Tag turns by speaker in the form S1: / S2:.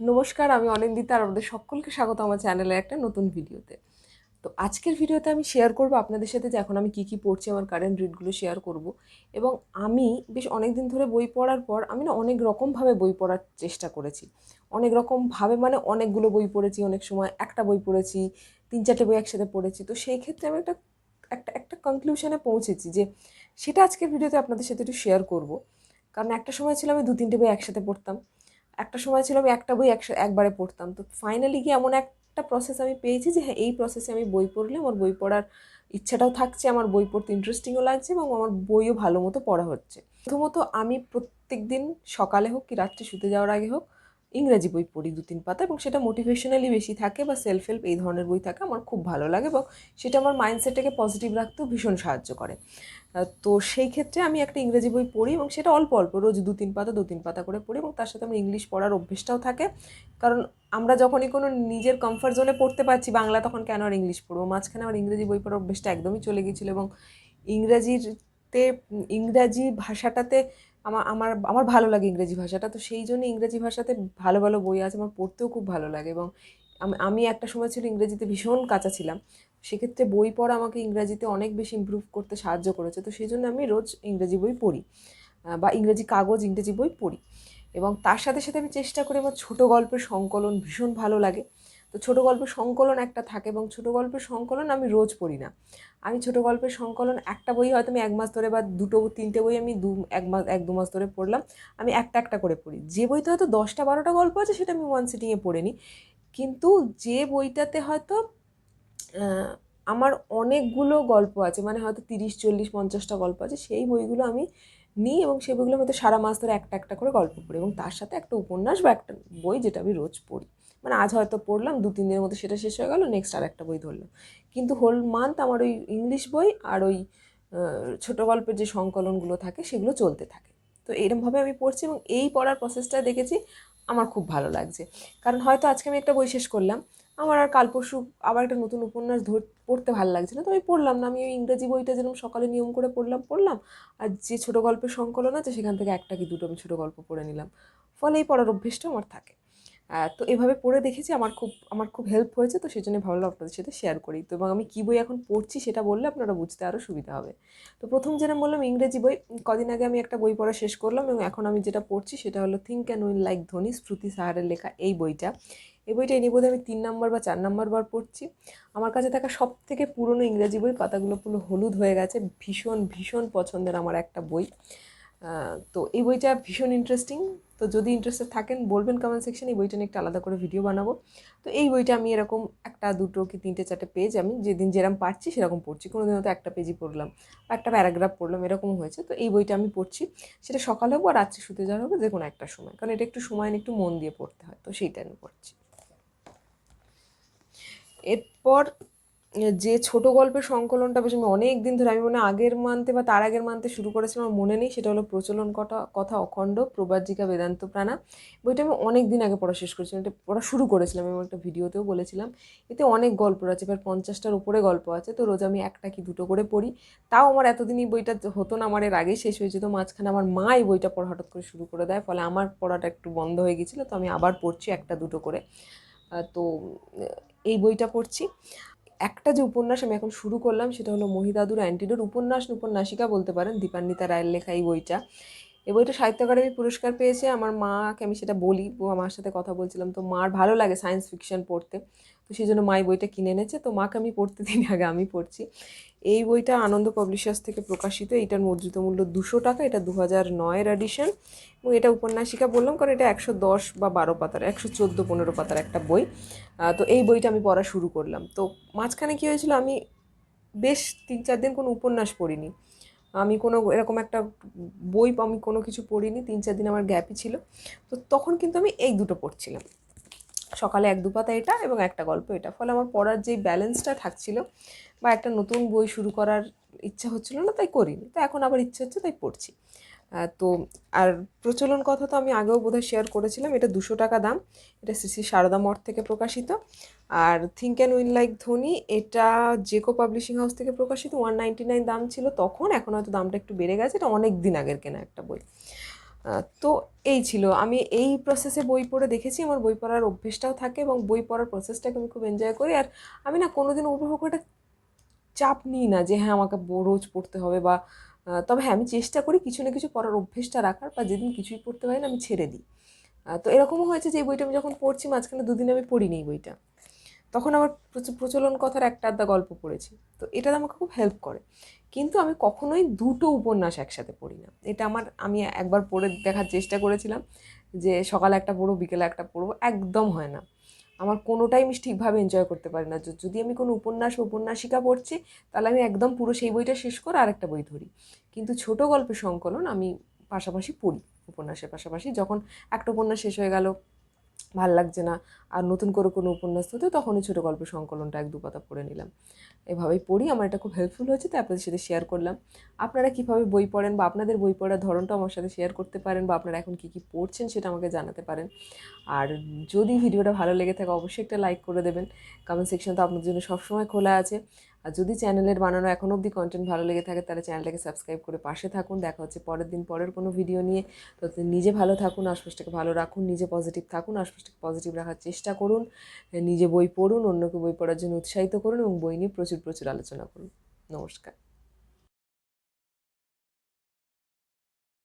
S1: নমস্কার, আমি অনিন্দিতা আর আপনাদের সকলকে স্বাগত আমার চ্যানেলে একটা নতুন ভিডিওতে। তো আজকের ভিডিওতে আমি শেয়ার করব আপনাদের সাথে যে এখন আমি কী কী পড়ছি, আমার কারেন্ট রিডগুলো শেয়ার করব। এবং আমি বেশ অনেক দিন ধরে বই পড়ার পর আমি না অনেক রকমভাবে বই পড়ার চেষ্টা করেছি। অনেক রকমভাবে মানে অনেকগুলো বই পড়েছি, অনেক সময় একটা বই পড়েছি, তিন চারটে বই একসাথে পড়েছি। তো সেই ক্ষেত্রে আমি একটা একটা একটা কনক্লুশনে পৌঁছেছি যে সেটা আজকের ভিডিওতে আপনাদের সাথে একটু শেয়ার করব। কারণ একটা সময় ছিল আমি দু তিনটে বই একসাথে পড়তাম। একটা সময় ছিল আমি একটা বই একসাথে একবারে পড়তাম। তো ফাইনালি গিয়ে এমন একটা প্রসেস আমি পেয়েছি যে হ্যাঁ এই প্রসেসে আমি বই পড়লে আমার বই পড়ার ইচ্ছাটাও থাকছে, আমার বই পড়তে ইন্টারেস্টিংও লাগছে এবং আমার বইও ভালো মতো পড়া হচ্ছে। প্রথমত আমি প্রত্যেক দিন সকালে হোক কি রাত্রে শুতে যাওয়ার আগে হোক ইংরাজি বই পড়ি দু তিন পাতা এবং সেটা মোটিভেশনালি বেশি থাকে বা সেলফ হেল্প এই ধরনের বই থাকে আমার খুব ভালো লাগে এবং সেটা আমার মাইন্ডসেটটাকে পজিটিভ রাখতেও ভীষণ সাহায্য করে। তো সেই ক্ষেত্রে আমি একটা ইংরেজি বই পড়ি এবং সেটা অল্প অল্প রোজ দু তিন পাতা, দু তিন পাতা করে পড়ি এবং তার সাথে আমার ইংলিশ পড়ার অভ্যেসটাও থাকে। কারণ আমরা যখনই কোনো নিজের কমফর্ট জোনে পড়তে পারছি বাংলা তখন কেন আর ইংলিশ পড়ব? মাঝখানে আমার ইংরেজি বই পড়ার অভ্যেসটা একদমই চলে গিয়েছিল এবং ইংরাজিতে ইংরাজি ভাষাটাতে আমার আমার আমার ভালো লাগে ইংরেজি ভাষাটা। তো সেই জন্য ইংরেজি ভাষাতে ভালো ভালো বই আছে, আমার পড়তেও খুব ভালো লাগে এবং আমি- একটা সময় ছিল ইংরেজিতে ভীষণ কাঁচা ছিলাম। সেক্ষেত্রে বই পড়া আমাকে ইংরাজিতে অনেক বেশি ইম্প্রুভ করতে সাহায্য করেছে। তো সেই জন্য আমি রোজ ইংরেজি বই পড়ি বা ইংরেজি কাগজ, ইংরেজি বই পড়ি। এবং তার সাথে সাথে আমি চেষ্টা করি আমার ছোটো গল্পের সংকলন ভীষণ ভালো লাগে। তো ছোটো গল্পের সংকলন একটা থাকে এবং ছোটো গল্পের সংকলন আমি রোজ পড়ি না। আমি ছোটো গল্পের সংকলন একটা বই হয়তো আমি এক মাস ধরে বা দুটো, তিনটে বই আমি দু, এক মাস, এক দু মাস ধরে পড়লাম, আমি একটা একটা করে পড়ি। যে বইতে হয়তো দশটা, বারোটা গল্প আছে সেটা আমি ওয়ান সিটিংয়ে পড়ে নিই কিন্তু যে বইটাতে হয়তো আমার অনেকগুলো গল্প আছে মানে হয়তো তিরিশ, চল্লিশ, পঞ্চাশটা গল্প আছে, সেই বইগুলো আমি নিই এবং সেই বইগুলো হয়তো সারা মাস ধরে একটা একটা করে গল্প পড়ি এবং তার সাথে একটা উপন্যাস বা একটা বই যেটা আমি রোজ পড়ি। মানে আজ হয়তো পড়লাম, দু, তিন দিনের মধ্যে সেটা শেষ হয়ে গেল নেক্সট আর একটা বই ধরলাম কিন্তু হোল মান্থ আমার ওই ইংলিশ বই আর ওই ছোটো গল্পের যে সংকলনগুলো থাকে সেগুলো চলতে থাকে। তো এরমভাবে আমি পড়ছি এবং এই পড়ার প্রসেসটা দেখেছি, আমার খুব ভালো লাগছে। কারণ হয়তো আজকে আমি একটা বই শেষ করলাম, আমার আর কাল পরশু আবার একটা নতুন উপন্যাস ধর, পড়তে ভালো লাগছে না, তো আমি পড়লাম না, আমি ওই ইংরেজি বইটা যেরকম সকালে নিয়ম করে পড়লাম পড়লাম, আর যে ছোটো গল্পের সংকলন আছে সেখান থেকে একটা কি দুটো আমি ছোটো গল্প পড়ে নিলাম। ফলে এই পড়ার অভ্যেসটা আমার থাকে। তো এভাবে পড়ে দেখেছি, আমার খুব আমার খুব হেল্প হয়েছে, তো সেই জন্য ভাবলাম আপনাদের সাথে শেয়ার করি। তো এবং আমি কী বই এখন পড়ছি সেটা বললে আপনারা বুঝতে আরও সুবিধা হবে। তো প্রথম যেটা বললাম, ইংরেজি বই, কদিন আগে আমি একটা বই পড়া শেষ করলাম এবং এখন আমি যেটা পড়ছি সেটা হলো think and win like Dhoni Shruti সাহারের লেখা এই বইটা। এই বইটা এনে বোধহয় আমি তিন নম্বর বা চার নম্বর বার পড়ছি। আমার কাছে থাকা সব থেকে পুরনো ইংরেজি বই, পাতাগুলো পুরো হলুদ হয়ে গেছে, ভীষণ ভীষণ পছন্দের আমার একটা বই। তো এই বইটা ভীষণ ইন্টারেস্টিং তো যদি ইন্টারেস্টেড থাকেন, বলবেন কমেন্ট সেকশন এই বইটা নিয়ে একটা আলাদা করে ভিডিও বানাবো। তো এই বইটা আমি এরকম একটা, দুটো কি তিনটে, চারটে পেজ আমি যেদিন যেরকম পারছি সেরকম পড়ছি। কোনো দিন হয়তো একটা পেজই পড়লাম বা একটা প্যারাগ্রাফ পড়লাম এরকম হয়েছে। তো এই বইটা আমি পড়ছি। সেটা সকালে হোক বা রাত্রে শুতে যাওয়া হবে যে কোনো একটা সময়। কারণ এটা একটু সময় একটু মন দিয়ে পড়তে হয়। তো সেইটা আমি পড়ছি। এরপর যে ছোট গল্পের সংকলনটা বেশ আমি অনেক দিন ধরে, আমি মনে হয় আগের মান্থে বা তার আগের মান্থে শুরু করেছিলাম, আমার মনে নেই। সেটা হলো প্রচলন কথা কথা অখণ্ড, প্রবাজিকা বেদান্ত প্রাণা। বইটা আমি অনেক দিন আগে পড়া শেষ করেছিলাম। এটা পড়া শুরু করেছিলাম এবং একটা ভিডিওতেও বলেছিলাম। এতে অনেক গল্প আছে প্রায় পঞ্চাশটার উপরে গল্প আছে। তো রোজ আমি একটা কি দুটো করে পড়ি। তাও আমার এতদিন এই বইটা হতো না, আমার এর আগেই শেষ হয়েছে। তো মাঝখানে আমার মা এই বইটা পড়া হঠাৎ করে শুরু করে দেয়। ফলে আমার পড়াটা একটু বন্ধ হয়ে গেছিল। তো আমি আবার পড়ছি একটা দুটো করে। তো এই বইটা পড়ছি। একটা যে উপন্যাস আমি এখন শুরু করলাম, সেটা হলো মহিদাদুর অ্যান্টিডোর উপন্যাস, উপন্যাসিকা বলতে পারেন দীপান্বিতা রায়ের লেখা এই বইটা। এই বইটা সাহিত্য একাডেমি পুরস্কার পেয়েছে। আমার মাকে আমি সেটা বলি। ও আমার সাথে কথা বলছিলাম। তো মার ভালো লাগে সায়েন্স ফিকশন পড়তে। তো সেই জন্য মা এই বইটা কিনে এনেছে। তো মাকে আমি পড়তে দিন আগে আমি পড়ছি। এই বইটা আনন্দ পাবলিশার্স থেকে প্রকাশিত। এটার মর্জিত মূল্য দুশো টাকা। এটা দু হাজার নয়ের এডিশন এবং এটা উপন্যাসিকা বললাম কারণ এটা একশো দশ বা বারো পাতার, একশো চোদ্দ পনেরো পাতার একটা বই। তো এই বইটা আমি পড়া শুরু করলাম। তো মাঝখানে কী হয়েছিল? আমি বেশ তিন চার দিন কোনো উপন্যাস পড়িনি। আমি কোনো এরকম একটা বই আমি কোনো কিছু পড়িনি, তিন চার দিন আমার গ্যাপই ছিল। তো তখন কিন্তু আমি এই দুটো পড়ছিলাম। সকালে এক দুপাতা এটা এবং একটা গল্প এটা। ফলে আমার পড়ার যেই ব্যালেন্সটা থাকছিল বা একটা নতুন বই শুরু করার ইচ্ছা হচ্ছিল না, তাই করিনি। তো এখন আবার ইচ্ছে হচ্ছে তাই পড়ছি। তো আর প্রচলন কথা তো আমি আগেও বোধহয় শেয়ার করেছিলাম, এটা দুশো টাকা দাম। এটা শ্রী সারদা মঠ থেকে প্রকাশিত। আর think and win like Dhoni এটা জেকো পাবলিশিং হাউস থেকে প্রকাশিত ওয়ান নাইনটি নাইন দাম ছিল তখন, এখন হয়তো দামটা একটু বেড়ে গেছে, এটা অনেক দিন আগের কেনা একটা বই। তো এই ছিল। আমি এই প্রসেসে বই পড়ে দেখেছি, আমার বই পড়ার অভ্যেসটাও থাকে এবং বই পড়ার প্রসেসটাকে আমি খুব এনজয় করি। আর আমি না কোনোদিন উপভোগ একটা চাপ নিই না যে হ্যাঁ আমাকে রোজ পড়তে হবে বা তবে হ্যাঁ আমি চেষ্টা করি কিছু না কিছু পড়ার অভ্যেসটা রাখার বা যেদিন কিছুই পড়তে পারি না আমি ছেড়ে দিই। তো এরকমও হয়েছে যে এই বইটা আমি যখন পড়ছি, মাঝখানে দুদিন আমি পড়িনি এই বইটা। তখন আমার প্রচ- প্রচলন কথার একটা আধা গল্প পড়েছি। তো এটা আমাকে খুব হেল্প করে। কিন্তু আমি কখনোই দুটো উপন্যাস একসাথে পড়ি না। এটা আমার, আমি একবার পড়ে দেখার চেষ্টা করেছিলাম যে সকালে একটা পড়ব, বিকেলে একটা পড়ব, একদম হয় না। আমার কোনোটাই আমি ঠিকভাবে এনজয় করতে পারি না। যদি আমি কোনো উপন্যাস উপন্যাসিকা পড়ছি, তাহলে আমি একদম পুরো সেই বইটা শেষ করে আর একটা বই ধরি। কিন্তু ছোট গল্পের সংকলন আমি পাশাপাশি পড়ি, উপন্যাসের পাশাপাশি। যখন একটা উপন্যাস শেষ হয়ে গেল, ভালো লাগছে না, আর নতুন করে কোনো উপন্যাস হতো, তখনই ছোটো গল্পের সংকলনটা এক দু পাতা পড়ে নিলাম। এভাবেই পড়ি। আমার এটা খুব হেল্পফুল হয়েছে, তাই আপনাদের সাথে শেয়ার করলাম। আপনারা কীভাবে বই পড়েন বা আপনাদের বই পড়ার ধরনটা আমার সাথে শেয়ার করতে পারেন বা আপনারা এখন কী কী পড়ছেন সেটা আমাকে জানাতে পারেন। আর যদি ভিডিওটা ভালো লেগে থাকে, অবশ্যই একটা লাইক করে দেবেন। কমেন্ট সেকশন তো আপনাদের জন্য সবসময় খোলা আছে। আর যদি চ্যানেলের বানানো এখন অবধি কন্টেন্ট ভালো লেগে থাকে, তাহলে চ্যানেলটাকে সাবস্ক্রাইব করে পাশে থাকুন। দেখা হচ্ছে পরের দিন পরের কোনো ভিডিও নিয়ে। তো নিজে ভালো থাকুন, আশপাশটাকে ভালো রাখুন, নিজে পজিটিভ থাকুন, আশপাশটাকে পজিটিভ রাখার চেষ্টা করুন। নিজে বই পড়ুন, অন্যকে বই পড়ার জন্য উৎসাহিত করুন এবং বই নিয়ে প্রচুর আলোচনা করুন। নমস্কার।